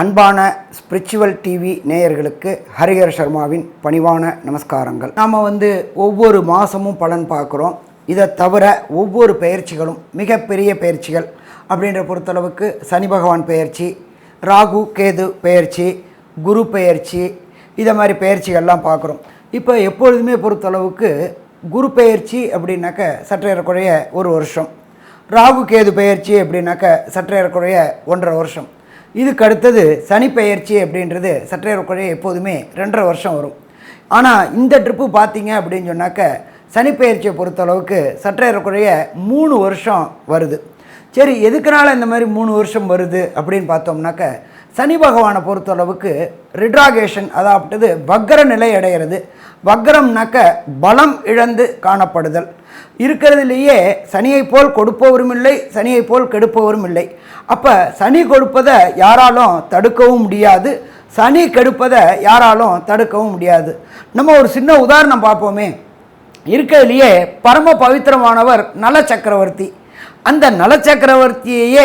அன்பான spiritual TV நேயர்களுக்கு ஹரிஹர சர்மாவின் பணிவான நமஸ்காரங்கள். நாம் வந்து ஒவ்வொரு மாதமும் பலன் பார்க்குறோம். இதை தவிர ஒவ்வொரு பயிற்சிகளும் மிகப்பெரிய பயிற்சிகள் அப்படின்ற பொறுத்தளவுக்கு சனி பகவான் பெயர்ச்சி ராகு கேது பெயர்ச்சி குரு பெயர்ச்சி இதை மாதிரி பெயர்ச்சிகள்லாம் பார்க்குறோம். இப்போ எப்பொழுதுமே பொறுத்தளவுக்கு குரு பெயர்ச்சி அப்படின்னாக்க சற்றேறக்குறைய ஒரு வருஷம். ராகு கேது பெயர்ச்சி அப்படின்னாக்க சற்றேறக்குறைய ஒன்றரை வருஷம். இதுக்கு அடுத்தது சனி பெயர்ச்சி அப்படின்றது சற்றேறக்குறைய எப்போதுமே ரெண்டரை வருஷம் வரும். ஆனால் இந்த ட்ரிப்பு பார்த்தீங்க அப்படின்னு சொன்னாக்க சனி பெயர்ச்சியை பொறுத்தளவுக்கு சற்றேறக்குறைய மூணு வருஷம் வருது. சரி எதுக்குனால இந்த மாதிரி மூணு வருஷம் வருது அப்படின்னு பார்த்தோம்னாக்க சனி பகவானை பொறுத்தளவுக்கு ரிட்ராகேஷன் அதாவது வக்கர நிலை அடைகிறது. வக்கரம்னாக்க பலம் இழந்து காணப்படுதல். இருக்கிறதுலேயே சனியை போல் கொடுப்பவரும் இல்லை சனியை போல் கெடுப்பவரும் இல்லை. அப்போ சனி கொடுப்பதை யாராலும் தடுக்கவும் முடியாது. சனி கெடுப்பதை யாராலும் தடுக்கவும் முடியாது. நம்ம ஒரு சின்ன உதாரணம் பார்ப்போமே. இருக்கிறதுலையே பரம பவித்திரமானவர் நல சக்கரவர்த்தி அந்த நல சக்கரவர்த்தியையே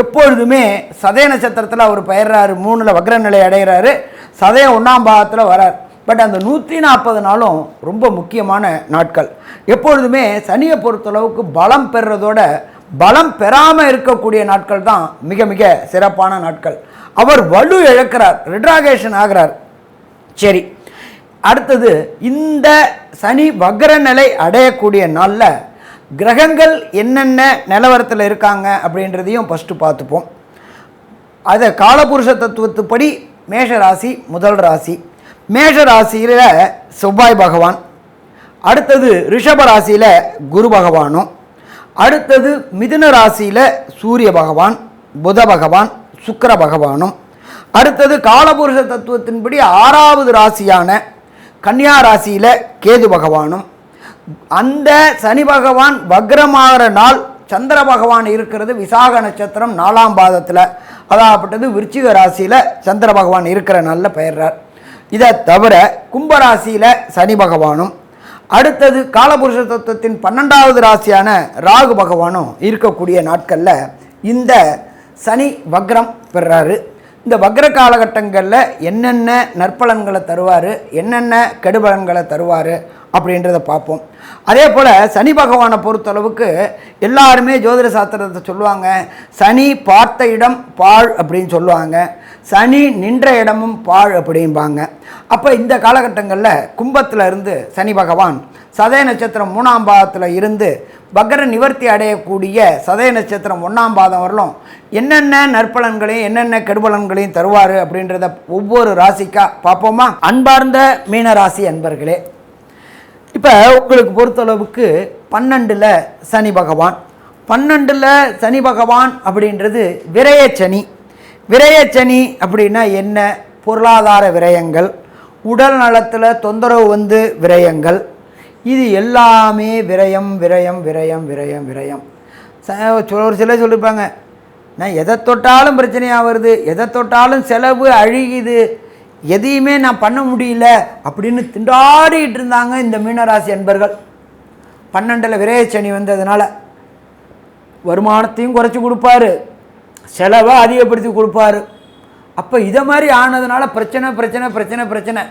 எப்பொழுதுமே சதய நட்சத்திரத்தில் அவர் பயிர்றாரு மூணில் வக்ர நிலை அடைகிறாரு சதய ஒன்றாம் பாகத்தில் வரார். பட் அந்த நூற்றி நாற்பது நாளும் ரொம்ப முக்கியமான நாட்கள். எப்பொழுதுமே சனியை பொறுத்தளவுக்கு பலம் பெறுறதோட பலம் பெறாமல் இருக்கக்கூடிய நாட்கள் தான் மிக மிக சிறப்பான நாட்கள். அவர் வலு இழக்கிறார் ரிட்ராகேஷன் ஆகிறார். சரி அடுத்தது இந்த சனி வக்ர நிலை அடையக்கூடிய நாளில் கிரகங்கள் என்னென்ன நிலவரத்தில் இருக்காங்க அப்படின்றதையும் ஃபஸ்ட்டு பார்த்துப்போம். அதை காலபுருஷ தத்துவத்துப்படி மேஷ ராசி முதல் ராசி. மேஷ ராசியில் செவ்வாய் பகவான். அடுத்தது ரிஷப ராசியில் குரு பகவானும். அடுத்தது மிதுன ராசியில் சூரிய பகவான் புத பகவான் சுக்கர பகவானும். அடுத்தது காலபுருஷ தத்துவத்தின்படி ஆறாவது ராசியான கன்னியா ராசியில் கேது பகவானும். அந்த சனி பகவான் வக்ரமாகிற நாள் சந்திர பகவான் இருக்கிறது விசாக நட்சத்திரம் நாலாம் பாதத்தில். அதாகப்பட்டது விருச்சிக ராசியில் சந்திர பகவான் இருக்கிற நாளில் பெயர்றார். இதை தவிர கும்பராசியில் சனி பகவானும் அடுத்தது காலபுருஷ தத்துவத்தின் பன்னெண்டாவது ராசியான ராகு பகவானும் இருக்கக்கூடிய நாட்களில் இந்த சனி வக்ரம் பெறாரு. இந்த வக்ர காலகட்டங்களில் என்னென்ன நற்பலன்களை தருவார் என்னென்ன கெடுபலன்களை தருவார் அப்படின்றத பார்ப்போம். அதே போல் சனி பகவானை பொறுத்தளவுக்கு எல்லாருமே ஜோதிட சாஸ்திரத்தை சொல்லுவாங்க. சனி பார்த்த இடம் பாழ் அப்படின்னு சொல்லுவாங்க. சனி நின்ற இடமும் பாழ் அப்படிம்பாங்க. அப்போ இந்த காலகட்டங்களில் கும்பத்தில் இருந்து சனி பகவான் சதய நட்சத்திரம் மூணாம் பாதத்தில் இருந்து பக்ர நிவர்த்தி அடையக்கூடிய சதய நட்சத்திரம் ஒன்றாம் பாதம் வரலும் என்னென்ன நற்பலன்களையும் என்னென்ன கெடுபலன்களையும் தருவார் அப்படின்றத ஒவ்வொரு ராசிக்காக பார்ப்போமா? அன்பார்ந்த மீன ராசி அன்பர்களே இப்போ உங்களுக்கு பொறுத்தளவுக்கு பன்னெண்டில் சனி பகவான். பன்னெண்டில் சனி பகவான் அப்படின்றது விரயச்சனி விரயச்சனி அப்படின்னா என்ன? பொருளாதார விரயங்கள் உடல் நலத்தில் தொந்தரவு வந்து விரயங்கள். இது எல்லாமே விரயம் விரயம் விரயம் விரயம் விரயம். ச- ஒரு சிலர் சொல்லியிருப்பாங்க நான் எதை தொட்டாலும் பிரச்சனையாக வருது? எதை தொட்டாலும் செலவு அழியுது? எதையுமே நான் பண்ண முடியல அப்படின்னு திண்டாடிட்டு இருந்தாங்க இந்த மீனராசி அன்பர்கள். பன்னெண்டில் விரயச்சனி வந்ததுனால வருமானத்தையும் குறைச்சி கொடுப்பாரு. செலவை அதிகப்படுத்தி கொடுப்பாரு. அப்போ இதை மாதிரி ஆனதுனால பிரச்சனை பிரச்சனை பிரச்சனை பிரச்சனை.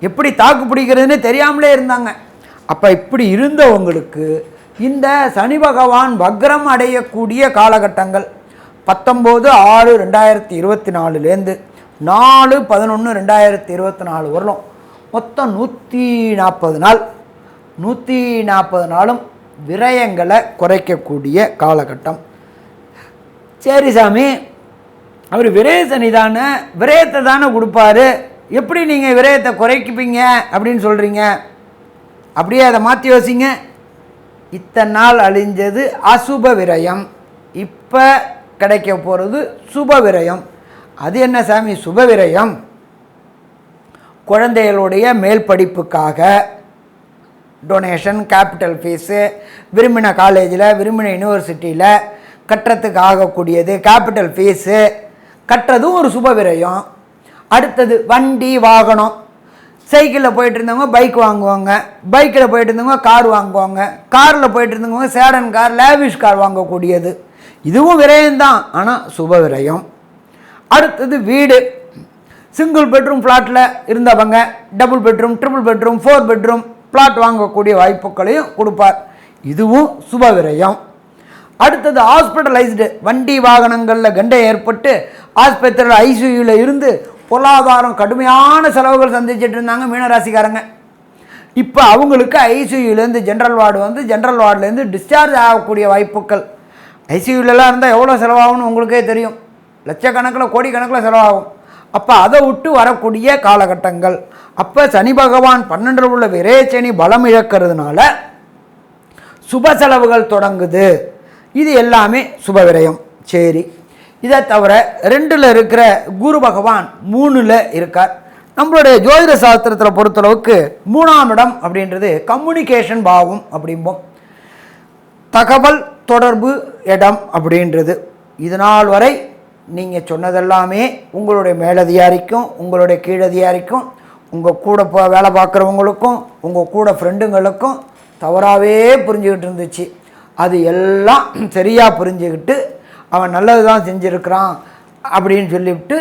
எப்படி தாக்கு பிடிக்கிறதுன்னு தெரியாமலே இருந்தாங்க. அப்போ இப்படி இருந்தவங்களுக்கு இந்த சனி பகவான் வக்ரம் அடையக்கூடிய காலகட்டங்கள். பத்தொம்போது ஆறு ரெண்டாயிரத்தி இருபத்தி நாலுலேருந்து நாலு பதினொன்று ரெண்டாயிரத்தி இருபத்தி நாலு வரலும். மொத்தம் நூற்றி நாற்பது நாள். நூற்றி நாற்பது நாளும் விரயங்களை குறைக்கக்கூடிய காலகட்டம். சரி சாமி அவர் விரய சனி தானே விரயத்தை தானே கொடுப்பாரு. எப்படி நீங்கள் விரயத்தை குறைக்குப்பீங்க அப்படின்னு சொல்கிறீங்க அப்படியே அதை மாற்றி யோசிங்க. இத்தனை நாள் அழிஞ்சது அசுப விரயம். இப்போ கிடைக்க போகிறது சுப விரயம். அது என்ன சாமி? சுப விரயம் குழந்தைகளுடைய மேல் படிப்புக்காக டொனேஷன் கேபிட்டல் ஃபீஸு விரும்பின காலேஜில் விரும்பின யூனிவர்சிட்டியில் கட்டுறதுக்கு ஆகக்கூடியது கேபிட்டல் ஃபீஸு கட்டுறதும் ஒரு சுப விரயம் அடுத்தது வண்டி வாகனம். சைக்கிளில் போயிட்டு இருந்தவங்க பைக் வாங்குவாங்க. பைக்கில் போயிட்டு இருந்தவங்க கார் வாங்குவாங்க. காரில் போயிட்டு இருந்தவங்க சேடன் கார் லேவிஷ் கார் வாங்கக்கூடியது. இதுவும் விரயம்தான். ஆனால் சுப விரயம் அடுத்தது வீடு. சிங்கிள் பெட்ரூம் ஃப்ளாட்டில் இருந்தவங்க double bedroom triple bedroom four bedroom flat வாங்கக்கூடிய வாய்ப்புகளையும் கொடுப்பார். இதுவும் சுப விரயம். அடுத்தது ஹாஸ்பிட்டலைஸ்டு வண்டி வாகனங்களில் கண்டை ஏற்பட்டு ஆஸ்பத்திரியில் ஐசியூவில் இருந்து பொருளாதாரம் கடுமையான செலவுகள் சந்திச்சிட்டு இருந்தாங்க மீனராசிக்காரங்க. இப்போ அவங்களுக்கு ஐசியூலேருந்து ஜென்ரல் வார்டு வந்து ஜென்ரல் வார்டுலேருந்து டிஸ்சார்ஜ் ஆகக்கூடிய வாய்ப்புகள். ஐசியூலலாம் இருந்தால் எவ்வளோ செலவாகும்னு உங்களுக்கே தெரியும். லட்சக்கணக்கில் கோடிக்கணக்கில் செலவாகும். அப்போ அதை விட்டு வரக்கூடிய காலகட்டங்கள். அப்போ சனி பகவான் பன்னெண்டில் உள்ள விரேச்சனி பலம் இழக்கிறதுனால சுப செலவுகள் தொடங்குது. இது எல்லாமே சுப விரயம். சரி. இதை தவிர ரெண்டில் இருக்கிற குரு பகவான் மூணில் இருக்கார். நம்மளுடைய ஜோதிட சாஸ்திரத்தில் பொறுத்தளவுக்கு மூணாம் இடம் அப்படின்றது கம்யூனிகேஷன் பாவம் அப்படிம்போம். தகவல் தொடர்பு இடம் அப்படின்றது. இது நாள் வரை நீங்கள் சொன்னதெல்லாமே உங்களுடைய மேலதிகாரிக்கும் உங்களுடைய கீழதிகாரிக்கும் உங்கள் கூட போ வேலை பார்க்குறவங்களுக்கும் உங்கள் கூட ஃப்ரெண்டுங்களுக்கும் தவறாகவே புரிஞ்சுக்கிட்டு இருந்துச்சு. அது எல்லாம் சரியாக புரிஞ்சுக்கிட்டு அவன் நல்லது தான் செஞ்சுருக்கிறான் அப்படின்னு சொல்லிவிட்டு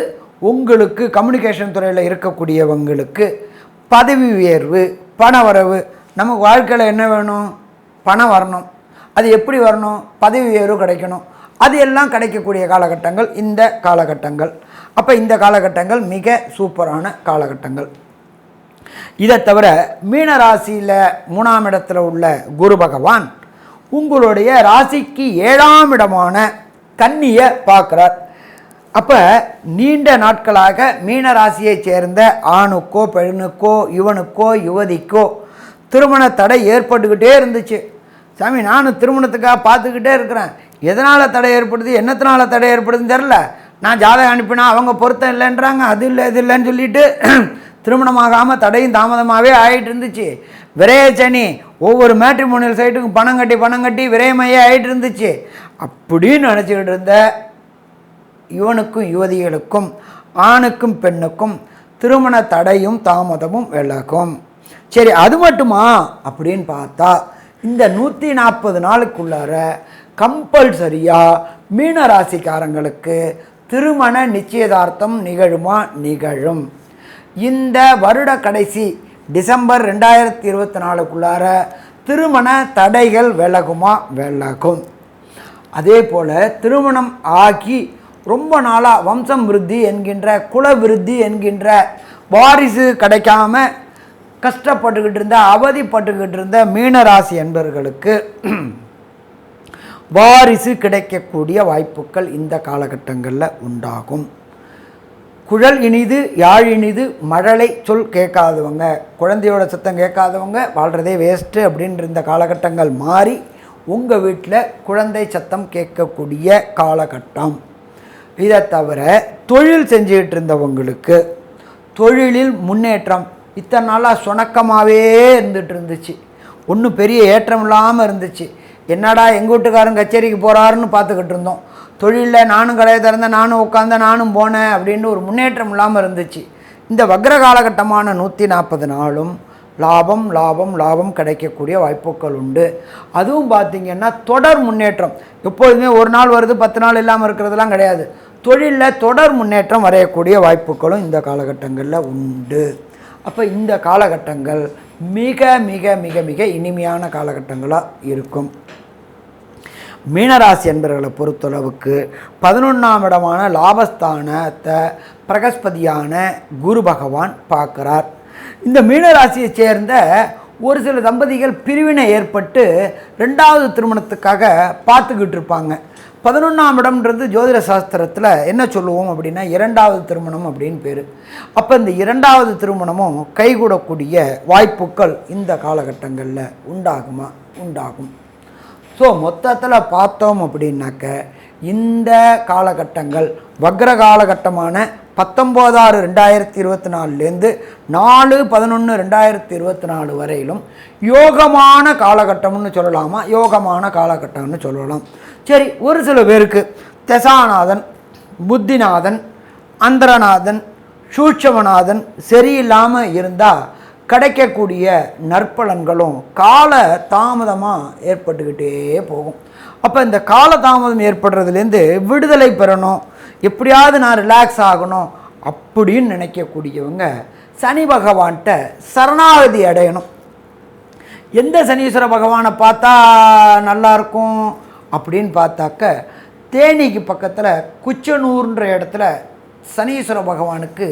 உங்களுக்கு கம்யூனிகேஷன் துறையில் இருக்கக்கூடியவங்களுக்கு பதவி உயர்வு பண வரவு நமக்கு வாழ்க்கையில் என்ன வேணும்? பணம் வரணும். அது எப்படி வரணும்? பதவி உயர்வு கிடைக்கணும். அது எல்லாம் கிடைக்கக்கூடிய காலகட்டங்கள் இந்த காலகட்டங்கள். அப்போ இந்த காலகட்டங்கள் மிக சூப்பரான காலகட்டங்கள். இதை தவிர மீனராசியில் மூணாம் இடத்துல உள்ள குரு பகவான் உங்களுடைய ராசிக்கு ஏழாம் இடமான கன்னியை பார்க்குறார். அப்போ நீண்ட நாட்களாக மீனராசியைச் சேர்ந்த ஆணுக்கோ பெண்ணுக்கோ இவனுக்கோ யுவதிக்கோ திருமண தடை ஏற்பட்டுக்கிட்டே இருந்துச்சு. சாமி நானும் திருமணத்துக்காக பார்த்துக்கிட்டே இருக்கிறேன். எதனால் தடை ஏற்படுது? என்னத்தினால தடை ஏற்படுதுன்னு தெரில நான் ஜாதகம் அனுப்பினா அவங்க பொருத்தம் இல்லைன்றாங்க. அது இல்லை இது இல்லைன்னு சொல்லிட்டு திருமணமாகாமல் தடையும் தாமதமாகவே ஆகிட்டு இருந்துச்சு. விரைய சனி ஒவ்வொரு மேட்ரிமோனியல் சைட்டுக்கும் பணம் கட்டி பணம் கட்டி விரயமையே ஆகிட்டு இருந்துச்சு. அப்படின்னு நினச்சிக்கிட்டு இருந்த இவனுக்கும் யுவதிகளுக்கும் ஆணுக்கும் பெண்ணுக்கும் திருமண தடையும் தாமதமும் விளக்கும் சரி அது மட்டுமா? அப்படின்னு பார்த்தா இந்த நூற்றி நாற்பது நாளுக்குள்ளார கம்பல்சரியாக மீன ராசிக்காரங்களுக்கு திருமண நிச்சயதார்த்தம் நிகழுமா? நிகழும். இந்த வருட கடைசி டிசம்பர் ரெண்டாயிரத்தி இருபத்தி நாலுக்குள்ளார திருமண தடைகள் விலகுமா? விலகும். அதே போல் திருமணம் ஆகி ரொம்ப நாளாக வம்சம் விருத்தி என்கின்ற குல விருத்தி என்கின்ற வாரிசு கிடைக்காம கஷ்டப்பட்டுக்கிட்டு இருந்த அவதிப்பட்டுக்கிட்டு இருந்த மீனராசி என்பர்களுக்கு வாரிசு கிடைக்கக்கூடிய வாய்ப்புகள் இந்த காலகட்டங்களில் உண்டாகும். குழல் இனிது யாழ் இனிது மழலை சொல் கேட்காதவங்க குழந்தையோட சத்தம் கேட்காதவங்க வாழ்கிறதே வேஸ்ட்டு அப்படின்ற இந்த காலகட்டங்கள் மாறி உங்கள் வீட்டில் குழந்தை சத்தம் கேட்கக்கூடிய காலகட்டம். இதை தவிர தொழில் செஞ்சுக்கிட்டு இருந்தவங்களுக்கு தொழிலில் முன்னேற்றம் இத்தனை நாளாக சுணக்கமாகவே இருந்துகிட்டு இருந்துச்சு. ஒன்றும் பெரிய ஏற்றம் இல்லாமல் இருந்துச்சு. என்னடா எங்கள் வீட்டுக்காரன் கச்சேரிக்கு போகிறாருன்னு பார்த்துக்கிட்டு இருந்தோம். தொழிலில் நானும் கடையை திறந்தேன் நானும் உட்காந்தேன் நானும் போனேன் அப்படின்னு ஒரு முன்னேற்றம் இல்லாமல் இருந்துச்சு. இந்த வக்ர காலகட்டமான நூற்றி நாற்பது நாளும் லாபம் லாபம் லாபம் கிடைக்கக்கூடிய வாய்ப்புகள் உண்டு. அதுவும் பார்த்திங்கன்னா தொடர் முன்னேற்றம். எப்பொழுதுமே ஒரு நாள் வருது பத்து நாள் இல்லாமல் இருக்கிறதுலாம் கிடையாது. தொழிலில் தொடர் முன்னேற்றம் வரையக்கூடிய வாய்ப்புகளும் இந்த காலகட்டங்களில் உண்டு. அப்போ இந்த காலகட்டங்கள் மிக மிக மிக மிக இனிமையான காலகட்டங்களாக இருக்கும். மீனராசி என்பவர்களை பொறுத்தளவுக்கு பதினொன்றாம் இடமான லாபஸ்தானத்தை பிரகஸ்பதியான குரு பகவான் பார்க்குறார். இந்த மீனராசியை சேர்ந்த ஒரு சில தம்பதிகள் பிரிவினை ஏற்பட்டு ரெண்டாவது திருமணத்துக்காக பார்த்துக்கிட்டு இருப்பாங்க. பதினொன்றாம் இடம்ன்றது ஜோதிட சாஸ்திரத்தில் என்ன சொல்லுவோம் அப்படின்னா இரண்டாவது திருமணம் அப்படின்னு பேர். அப்போ இந்த இரண்டாவது திருமணமும் கைகூடக்கூடிய வாய்ப்புகள் இந்த காலகட்டங்களில் உண்டாகுமா? உண்டாகும். ஸோ மொத்தத்தில் பார்த்தோம் அப்படின்னாக்க இந்த காலகட்டங்கள் வக்ர காலகட்டமான பத்தொம்போதாறு ரெண்டாயிரத்தி இருபத்தி நாலுலேருந்து நாலு பதினொன்று ரெண்டாயிரத்தி இருபத்தி நாலு வரையிலும் யோகமான காலகட்டம்னு சொல்லலாமா? யோகமான காலகட்டம்னு சொல்லலாம். சரி ஒரு சில பேருக்கு தெசாநாதன் புத்திநாதன் அந்தரநாதன் சூட்சமநாதன் சரியில்லாமல் இருந்தால் கிடைக்கக்கூடிய நற்பலன்களும் கால தாமதமாக ஏற்பட்டுக்கிட்டே போகும். அப்போ இந்த கால தாமதம் ஏற்படுறதுலேருந்து விடுதலை பெறணும். எப்படியாவது நான் ரிலாக்ஸ் ஆகணும் அப்படின்னு நினைக்கக்கூடியவங்க சனி பகவான்கிட்ட சரணாகதி அடையணும். எந்த சனீஸ்வர பகவானை பார்த்தா நல்லாயிருக்கும் அப்படின்னு பார்த்தாக்க தேனிக்கு பக்கத்தில் குச்சனூர்ன்ற இடத்துல சனீஸ்வர பகவானுக்கு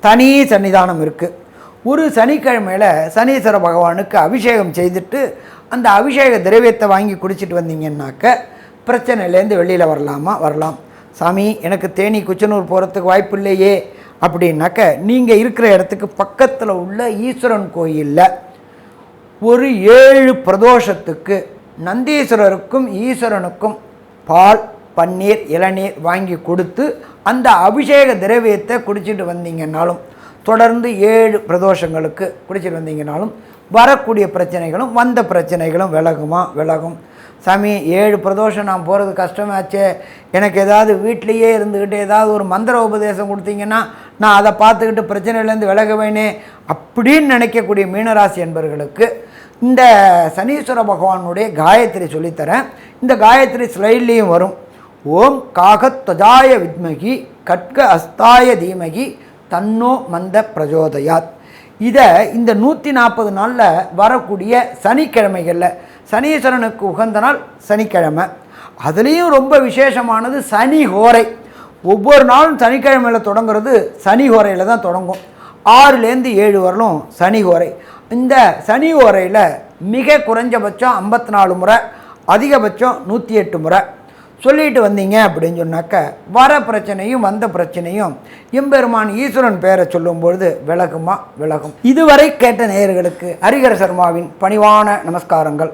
தனி சன்னிதானம் இருக்குது ஒரு சனிக்கிழமையில் சனீஸ்வர பகவானுக்கு அபிஷேகம் செய்துட்டு அந்த அபிஷேக திரவியத்தை வாங்கி குடிச்சிட்டு வந்தீங்கன்னாக்க பிரச்சனையிலேருந்து வெளியில் வரலாமா? வரலாம். சாமி எனக்கு தேனி குச்சனூர் போகிறதுக்கு வாய்ப்பு இல்லையே அப்படின்னாக்க நீங்கள் இருக்கிற இடத்துக்கு பக்கத்தில் உள்ள ஈஸ்வரன் கோயிலில் ஒரு ஏழு பிரதோஷத்துக்கு நந்தீஸ்வரருக்கும் ஈஸ்வரனுக்கும் பால் பன்னீர் இளநீர் வாங்கி கொடுத்து அந்த அபிஷேக திரவியத்தை குடிச்சிட்டு வந்தீங்கன்னாலும் தொடர்ந்து ஏழு பிரதோஷங்களுக்கு குடிச்சிட்டு வந்தீங்கன்னாலும் வரக்கூடிய பிரச்சனைகளும் வந்த பிரச்சனைகளும் விலகுமா? விலகும். சாமி ஏழு பிரதோஷம் நான் போகிறது கஷ்டமாச்சே. எனக்கு ஏதாவது வீட்லேயே இருந்துக்கிட்டு ஏதாவது ஒரு மந்திர உபதேசம் கொடுத்தீங்கன்னா நான் அதை பார்த்துக்கிட்டு பிரச்சனையிலேருந்து விலகுவேனே அப்படின்னு நினைக்கக்கூடிய மீனராசி என்பவர்களுக்கு இந்த சனீஸ்வர பகவானுடைய காயத்ரி சொல்லித்தரேன். இந்த காயத்ரி ஸ்லைட்லேயும் வரும். ஓம் காகத்வஜாய வித்மகி கட்க அஸ்தாய தீமகி தன்னோ மந்த பிரஜோதயாத். இதை இந்த நூற்றி நாற்பது நாளில் வரக்கூடிய சனிக்கிழமைகளில் சனீஸ்வரனுக்கு உகந்த நாள் சனிக்கிழமை. அதுலேயும் ரொம்ப விசேஷமானது சனி ஹோரை. ஒவ்வொரு நாளும் சனிக்கிழமையில் தொடங்குறது சனி ஹோரையில் தான் தொடங்கும். ஆறுலேருந்து ஏழு வரலும் சனி ஓரை இந்த சனி ஓரையில் மிக குறைஞ்சபட்சம் ஐம்பத்தி நாலு முறை அதிகபட்சம் நூற்றி எட்டு முறை. சொல்லிட்டு வந்தீங்க அப்படின்னு சொன்னாக்க வர பிரச்சனையும் வந்த பிரச்சனையும் எம்பெருமான் ஈஸ்வரன் பெயரை சொல்லும்பொழுது விலகுமா? விலகும். இதுவரை கேட்ட நேயர்களுக்கு ஹரிகர சர்மாவின் பணிவான நமஸ்காரங்கள்.